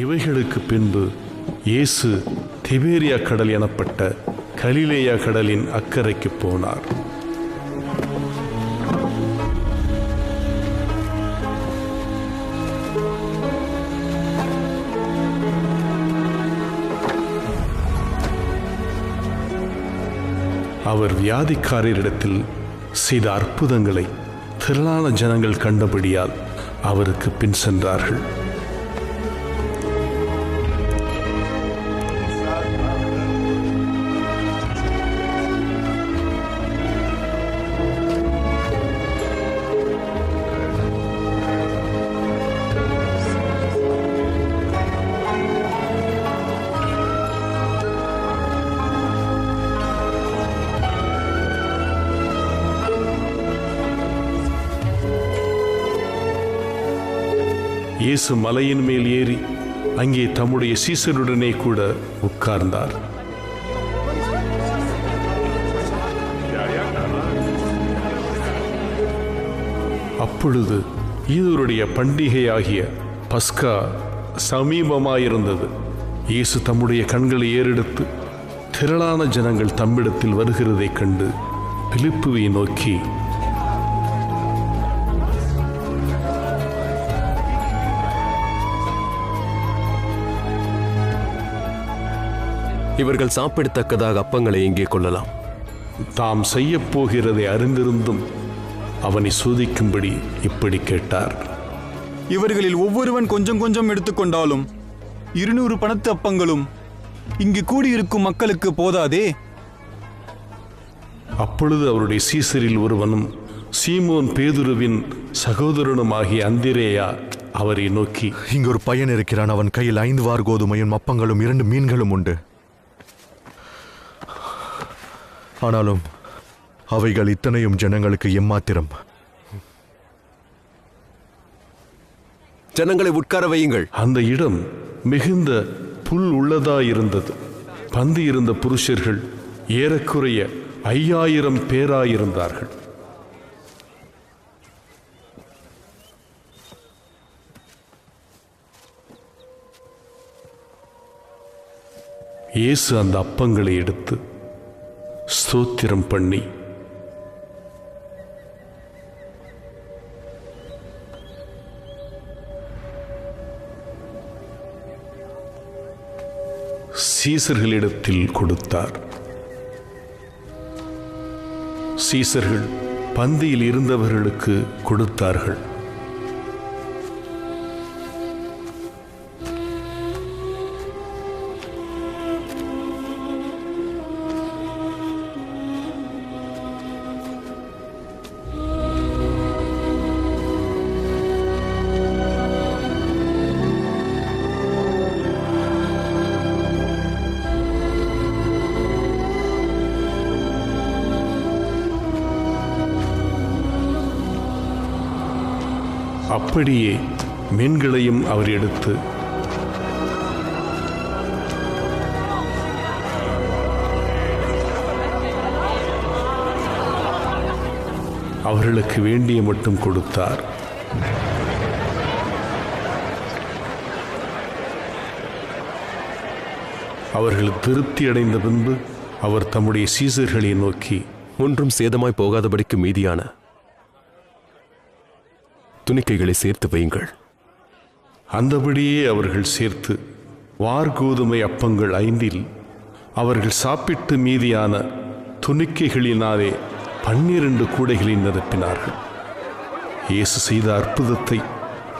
இவைகளுக்கு பின்பு இயேசு திபேரியா கடல் எனப்பட்ட கலிலேயா கடலின் அக்கறைக்கு போனார். அவர் வியாதிக்காரரிடத்தில் செய்த அற்புதங்களை திரளான ஜனங்கள் கண்டபடியால் அவருக்கு பின் சென்றார்கள். இயேசு மலையின் மேல் ஏறி அங்கே தம்முடைய சீசருடனே கூட உட்கார்ந்தார். அப்பொழுது யூதருடைய பண்டிகையாகிய பஸ்கா சமீபமாயிருந்தது. இயேசு தம்முடைய கண்களை ஏறெடுத்து திரளான ஜனங்கள் தம்மிடத்தில் வருகிறதைக் கண்டு பிலிப்புவை நோக்கி இவர்கள் சாப்பிடத்தக்கதாக அப்பங்களை எங்கே கொள்ளலாம். தாம் செய்யப் போகிறதை அறிந்திருந்தும் அவனை சோதிக்கும்படி இப்படி கேட்டார். இவர்களில் ஒவ்வொருவன் கொஞ்சம் கொஞ்சம் எடுத்துக்கொண்டாலும் இருநூறு பணத்து அப்பங்களும் இங்கு கூடியிருக்கும் மக்களுக்கு போதாதே? அப்பொழுது அவருடைய சீசரில் ஒருவனும் சீமோன் பேதுருவின் சகோதரனுமாகிய அந்திரேயா அவரை நோக்கி இங்கு ஒரு பையன் இருக்கிறான். அவன் கையில் ஐந்து வார் கோதுமையும் அப்பங்களும் இரண்டு மீன்களும் உண்டு. ஆனாலும் அவைகள் இத்தனையும் ஜனங்களுக்கு எம்மாத்திரம். ஜனங்களை உட்கார வையுங்கள். அந்த இடம் மிகுந்த புல் உள்ளதாயிருந்தது. பந்தி இருந்த புருஷர்கள் ஏறக்குறைய ஐயாயிரம் பேராயிருந்தார்கள். இயேசு அந்த அப்பங்களை எடுத்து ஸ்தோத்திரம் பண்ணி. சீசர்களிடத்தில் கொடுத்தார். சீசர்கள் பந்தியில் இருந்தவர்களுக்கு கொடுத்தார்கள். அப்படியே மீன்களையும் அவர் எடுத்து அவர்களுக்கு வேண்டிய மட்டும் கொடுத்தார். அவர்கள் திருப்தி அடைந்த பின்பு அவர் தம்முடைய சீசர்களை நோக்கி ஒன்றும் சேதமாய் போகாதபடிக்கு மீதியான துணிக்கைகளை சேர்த்து வையுங்கள். அந்தபடியே அவர்கள் சேர்த்து வார்கோதுமை அப்பங்கள் ஐந்தில் அவர்கள் சாப்பிட்டு மீதியான துணிக்கைகளினாலே பன்னிரண்டு கூடைகளை நிரப்பினார்கள். இயேசு செய்த அற்புதத்தை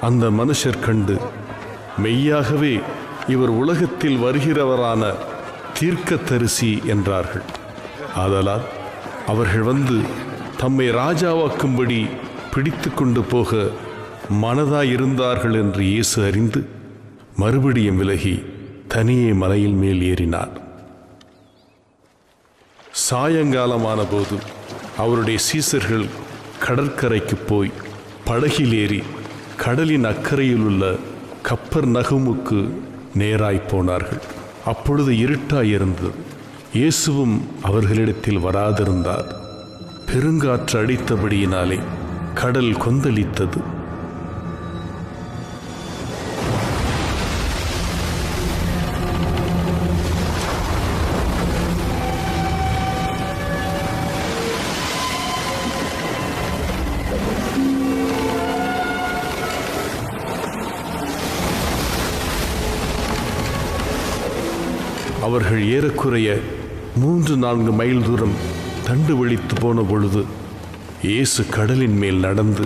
அந்த மனுஷர் கண்டு மெய்யாகவே இவர் உலகத்தில் வருகிறவரான தீர்க்கதரிசி என்றார்கள். ஆதலால் அவர்கள் வந்து தம்மை ராஜாவாக்கும்படி பிடித்து கொண்டு போக மனதாயிருந்தார்கள் என்று இயேசு அறிந்து மறுபடியும் விலகி தனியே மலையில் மேல் ஏறினார். சாயங்காலமான போது அவருடைய சீசர்கள் கடற்கரைக்கு போய் படகில் ஏறி கடலின் அக்கறையில் உள்ள கப்பர் நகுமுக்கு நேராய் போனார்கள். அப்பொழுது இருட்டாயிருந்தது இயேசுவும் அவர்களிடத்தில் வராதிருந்தார். பெருங்காற்று அடித்தபடியினாலே கடல் கொந்தளித்தது. அவர்கள் ஏறக்குறைய மூன்று நான்கு மைல் தூரம் தண்டு வெளித்து போன பொழுது இயேசு கடலின் மேல் நடந்து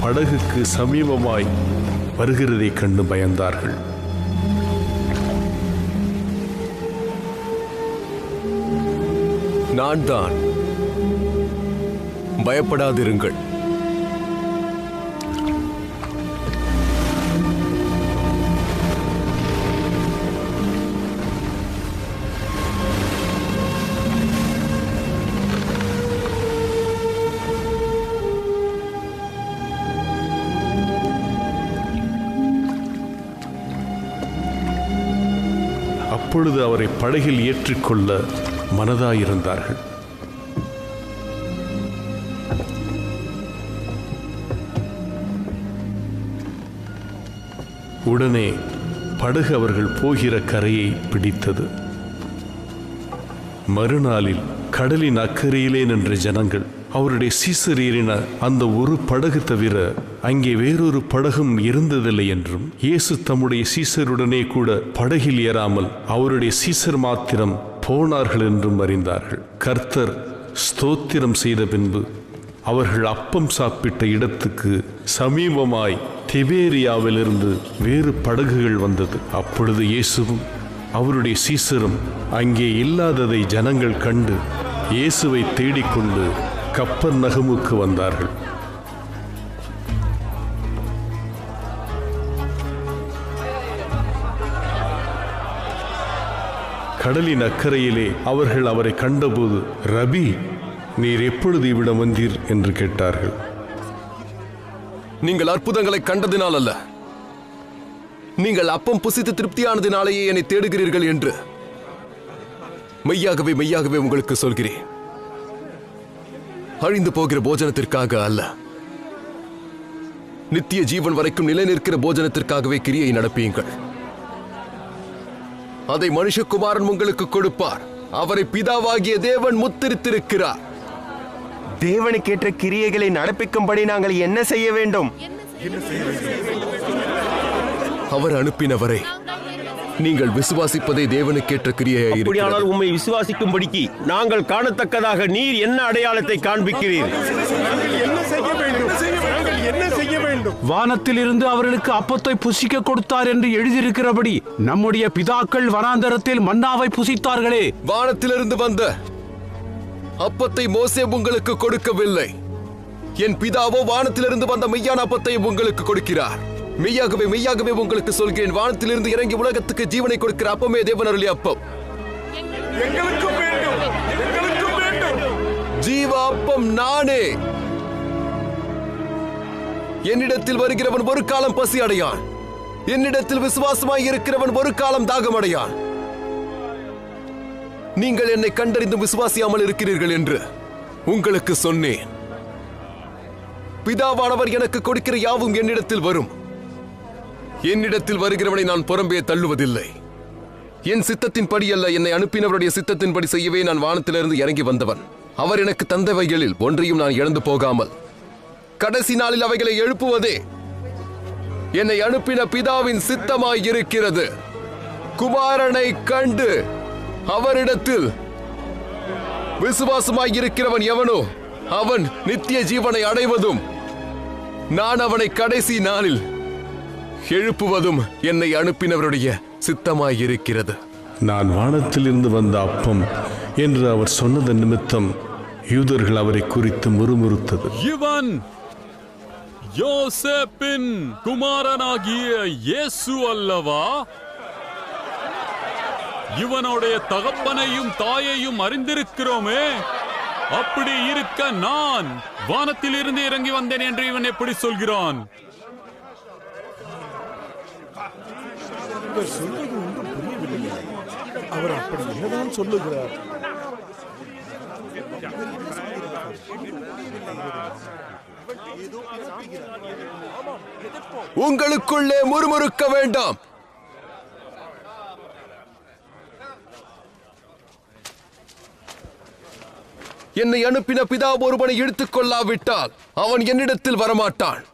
படகுக்கு சமீபமாய் வருகிறதைக் கண்டு பயந்தார்கள். நான் தான் பயப்படாதிருங்கள். அப்பொழுது அவரை படகில் ஏற்றிக்கொள்ள மனதாயிருந்தார்கள். உடனே படகு அவர்கள் போகிற கரையை பிடித்தது. மறுநாளில் கடலின் அக்கறையிலே நின்ற ஜனங்கள் அவருடைய சீசரீரின அந்த ஒரு படகு தவிர அங்கே வேறொரு படகும் இருந்ததில்லை என்றும் இயேசு தம்முடைய சீசருடனே கூட படகில் ஏறாமல் அவருடைய சீசர் மாத்திரம் போனார்கள் என்றும் அறிந்தார்கள். கர்த்தர் ஸ்தோத்திரம் செய்த பின்பு அவர்கள் அப்பம் சாப்பிட்ட இடத்துக்கு சமீபமாய் திபேரியாவிலிருந்து வேறு படகுகள் வந்தது. அப்பொழுது இயேசுவும் அவருடைய சீசரும் அங்கே இல்லாததை ஜனங்கள் கண்டு இயேசுவை தேடிக்கொண்டு கப்பர் நகமுக்கு வந்தார்கள். கடலின் அக்கறையிலே அவர்கள் அவரை கண்டபோது ரபி நீர் எப்பொழுது இவ்விடம் வந்தீர்? என்று கேட்டார்கள். நீங்கள் அற்புதங்களை கண்டதினால் அல்ல. நீங்கள் அப்பம் புசித்து திருப்தியானதினாலேயே என்னை தேடுகிறீர்கள் என்று. மெய்யாகவே மெய்யாகவே உங்களுக்கு சொல்கிறேன். அழிந்து போகிற போஜனத்திற்காக அல்ல. நித்திய ஜீவன் வரைக்கும் நிலை நிற்கிற போஜனத்திற்காகவே கிரியை நடப்பியுங்கள். அதை மனுஷகுமாரன் உங்களுக்கு கொடுப்பார். அவரை பிதாவாகிய தேவன் முத்திரித்திருக்கிறார். தேவனுக்கேற்ற கிரியைகளை நடப்பிக்கும்படி நாங்கள் என்ன செய்ய வேண்டும்? அவர் அனுப்பினவரை நீங்கள் விசுவாசிப்பதே தேவனுக்கேற்ற அப்படியானால் உம்மை விசுவாசிக்கும்படிக்கு நாங்கள் காணத்தக்கதாக நீர் என்ன அடையாளத்தை காண்பிக்கிறீர்? வானத்திலிருந்து அவர்களுக்கு அப்பத்தை புசிக்க கொடுத்தார் என்று எழுதியிருக்கிறபடி நம்முடைய பிதாக்கள் வனாந்தரத்தில் மன்னாவை புசித்தார்களே. வானத்திலிருந்து வந்த அப்பத்தை மோசே உங்களுக்கு கொடுக்கவில்லை. என் பிதாவோ வானத்திலிருந்து வந்த மெய்யான அப்பத்தை உங்களுக்கு கொடுக்கிறார். மெய்யாகவே மெய்யாகவே உங்களுக்கு சொல்கிறேன் வானத்திலிருந்து இறங்கி உலகத்துக்கு ஜீவனை கொடுக்கிற அப்பமே தேவன் அருளிய அப்பம். ஜீவ அப்பம் நானே. என்னிடத்தில் வருகிறவன் ஒரு காலம் பசி அடையான். என்னிடத்தில் விசுவாசமாய் இருக்கிறவன் ஒரு காலம் தாகம் அடையான். நீங்கள் என்னை கண்டறிந்து விசுவாசியாமல் இருக்கிறீர்கள் என்று உங்களுக்கு சொன்னேன். பிதாவானவர் எனக்கு கொடுக்கிற யாவும் என்னிடத்தில் வரும். என்னிடத்தில் வருகிறவனை நான் புறம்பே தள்ளுவதில்லை. என் சித்தத்தின் படி அல்ல என்னை அனுப்பினவருடைய சித்தத்தின்படி செய்யவே நான் வானத்திலிருந்து இறங்கி வந்தவன். அவர் எனக்கு தந்தவைகளில் ஒன்றையும் நான் இழந்து போகாமல் கடைசி நாளில் அவைகளை எழுப்புவதே என்னை அனுப்பின பிதாவின் சித்தமாய் இருக்கிறது குமாரனை கண்டு அவரிடத்தில் விசுவாசமாய் இருக்கிறவன் எவனோ அவன் நித்திய ஜீவனை அடைவதும் நான் அவனை கடைசி நாளில் எழுப்புவதும் என்னை அனுப்பினவருடைய சித்தமாய் இருக்கிறது நான் வானத்திலிருந்து வந்த அப்பம் என்று அவர் சொன்னது நிமித்தம் யூதர்கள் அவரை குறித்து முறுமுறுத்தது. இவன் யோசேப்பின் குமாரனாகிய இயேசு அல்லவா இவனுடைய தகப்பனையும் தாயையும் அறிந்திருக்கிறோமே அப்படி இருக்க நான் வானத்திலிருந்து இறங்கி வந்தேன் என்று இவன் எப்படி சொல்கிறான் உங்களுக்குள்ளே முறுமுறுக்க வேண்டாம். என்னை அனுப்பின பிதா ஒருவனை இழுத்துக் கொள்ளாவிட்டால் அவன் என்னிடத்தில் வரமாட்டான்.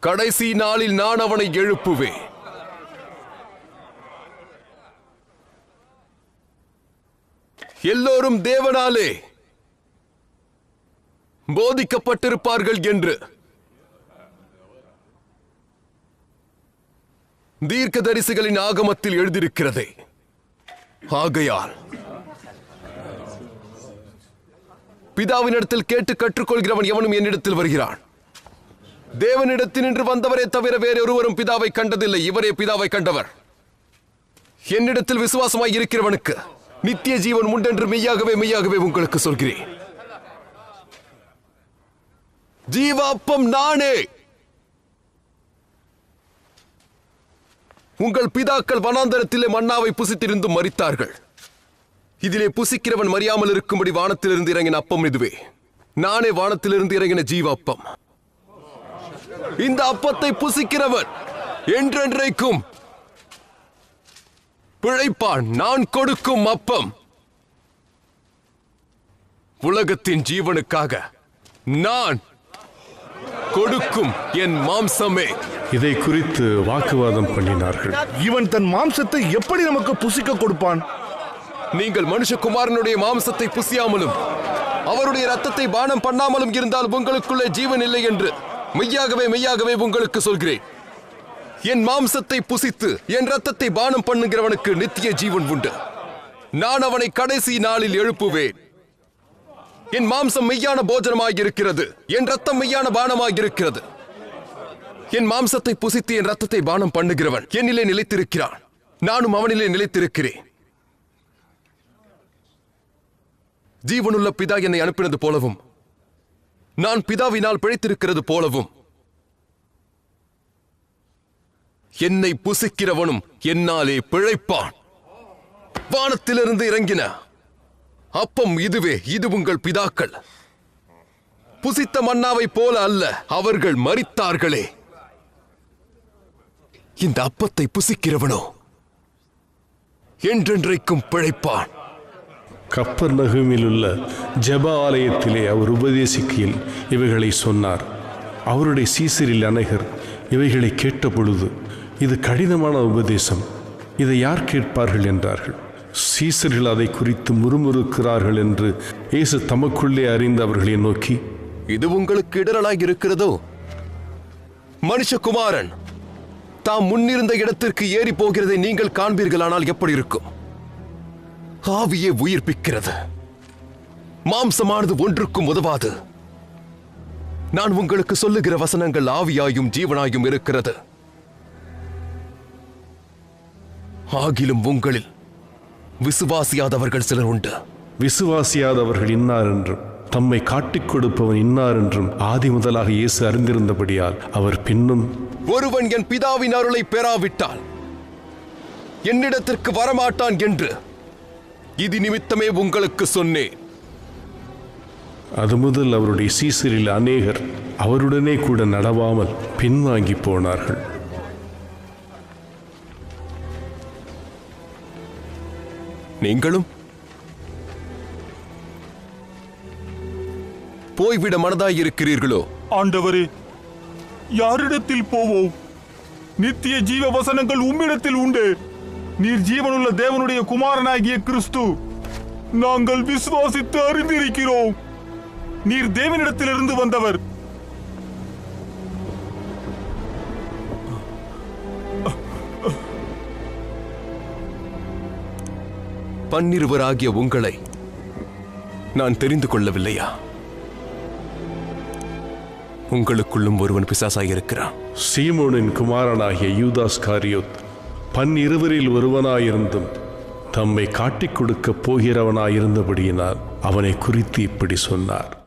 கடைசி நாளில் நான் அவனை எழுப்புவேன். எல்லோரும் தேவனாலே போதிக்கப்பட்டிருப்பார்கள் என்று. தீர்க்கதரிசிகளின் ஆகமத்தில் எழுதியிருக்கிறது. ஆகையால். பிதாவினிடத்தில் கேட்டு கற்றுக்கொள்கிறவன் எவனும் என்னிடத்தில் வருகிறான். தேவனிடத்தினின்று வந்தவரே தவிர வேறொருவரும் பிதாவை கண்டதில்லை. இவரே பிதாவை கண்டவர். என்னிடத்தில் விசுவாசமாய் இருக்கிறவனுக்கு நித்திய ஜீவன் உண்டென்று மெய்யாகவே மெய்யாகவே உங்களுக்கு சொல்கிறேன். ஜீவாப்பம் நானே. உங்கள் பிதாக்கள் வனாந்தரத்திலே மன்னாவை புசித்திருந்தும் மறித்தார்கள் இதிலே புசிக்கிறவன் மறியாமல் இருக்கும்படி வானத்திலிருந்து இறங்கின அப்பம் இதுவே. நானே வானத்திலிருந்து இறங்கின ஜீவ அப்பம் இந்த அப்பத்தை புசிக்கிறவன் என்றென்றைக்கும் பிழைப்பான். நான் கொடுக்கும் அப்பம். உலகத்தின் ஜீவனுக்காக நான் கொடுக்கும் என் மாம்சமே. இதை குறித்து வாக்குவாதம் பண்ணினார்கள். இவன் தன் மாம்சத்தை எப்படி நமக்கு புசிக்க கொடுப்பான்? நீங்கள் மனுஷகுமாரனுடைய மாம்சத்தை புசியாமலும் அவருடைய ரத்தத்தை பானம் பண்ணாமலும் இருந்தால் உங்களுக்குள்ளே ஜீவன் இல்லை என்று மெய்யாகவே மெய்யாகவே உங்களுக்கு சொல்கிறேன். என் மாம்சத்தை புசித்து என் ரத்தத்தை பானம் பண்ணுகிறவனுக்கு நித்திய ஜீவன் உண்டு. நான் அவனை கடைசி நாளில் எழுப்புவேன். என் மாம்சம் மெய்யான போஜனமாக இருக்கிறது என் ரத்தம் மெய்யான பானமாக இருக்கிறது என் மாம்சத்தை புசித்து என் ரத்தத்தை பானம் பண்ணுகிறவன் என்னிலே நிலைத்திருக்கிறான். நானும் அவனிலே நிலைத்திருக்கிறேன். ஜீவனுள்ள பிதா என்னை அனுப்பினது போலவும் நான் பிதாவினால் பிழைத்திருக்கிறது போலவும் என்னை புசிக்கிறவனும் என்னாலே பிழைப்பான். வானத்திலிருந்து இறங்கின அப்பம் இதுவே இது உங்கள் பிதாக்கள். புசித்த மன்னாவை போல அல்ல அவர்கள் மறித்தார்களே இந்த அப்பத்தை புசிக்கிறவனோ? என்றென்றைக்கும் பிழைப்பான். கப்பர் நகுமில் உள்ள ஜெப ஆலயத்திலே அவர் உபதேசிக்கையில் இவைகளை சொன்னார். அவருடைய சீசரில் அநேகர் இவைகளை கேட்ட பொழுது இது கடினமான உபதேசம். இதை யார் கேட்பார்கள்? என்றார்கள். சீசர்கள் அதை குறித்து முறுமுறுக்கிறார்கள் என்று இயேசு தமக்குள்ளே அறிந்து அவர்களை நோக்கி இது உங்களுக்கு இடரலாய் இருக்கிறதோ? மனுஷகுமாரன் தாம் முன்னிருந்த இடத்திற்கு ஏறி போகிறதை நீங்கள் காண்பீர்களானால் எப்படி இருக்கும்? ஆவியே உயிர்ப்பிக்கிறது. மாம்சமானது ஒன்றுக்கும் உதவாது. நான் உங்களுக்கு சொல்லுகிற வசனங்கள் ஆவியாயும் ஜீவனாயும் இருக்கிறது. ஆகிலும் உங்களில் விசுவாசியாதவர்கள் சிலர் உண்டு. விசுவாசியாதவர்கள் இன்னார் என்றும் தம்மை காட்டிக் கொடுப்பவன் இன்னார் என்றும் ஆதி முதலாக இயேசு அறிந்திருந்தபடியால் அவர் பின்னும் ஒருவன் என் பிதாவின் அருளை பெறாவிட்டால் என்னிடத்திற்கு வரமாட்டான் என்று இது நிமித்தமே உங்களுக்கு சொன்னேன். அது முதல் அவருடைய சீசரில் அநேகர் அவருடனே கூட நடவாமல் பின்வாங்கி போனார்கள். நீங்களும்? போய்விட மனதாயிருக்கிறீர்களோ? ஆண்டவரே யாரிடத்தில் போவோம்? நித்திய ஜீவ வசனங்கள் உம்மிடத்தில் உண்டு. நீர் ஜீவனுள்ள தேவனுடைய குமாரனாகிய கிறிஸ்து நாங்கள் விசுவாசித்து அறிந்திருக்கிறோம். நீர் தேவனிடத்திலிருந்து வந்தவர். பன்னிருவராகிய உங்களை நான் தெரிந்து கொள்ளவில்லையா? உங்களுக்குள்ளும் ஒருவன் பிசாசாயிருக்கிறான் சீமோனின் குமாரனாகிய யூதாஸ் காரியோத் பன்னிருவரில் ஒருவனாயிருந்தும் தம்மை காட்டிக் கொடுக்கப் போகிறவனாயிருந்தபடியினால் அவனை குறித்து இப்படி சொன்னார்.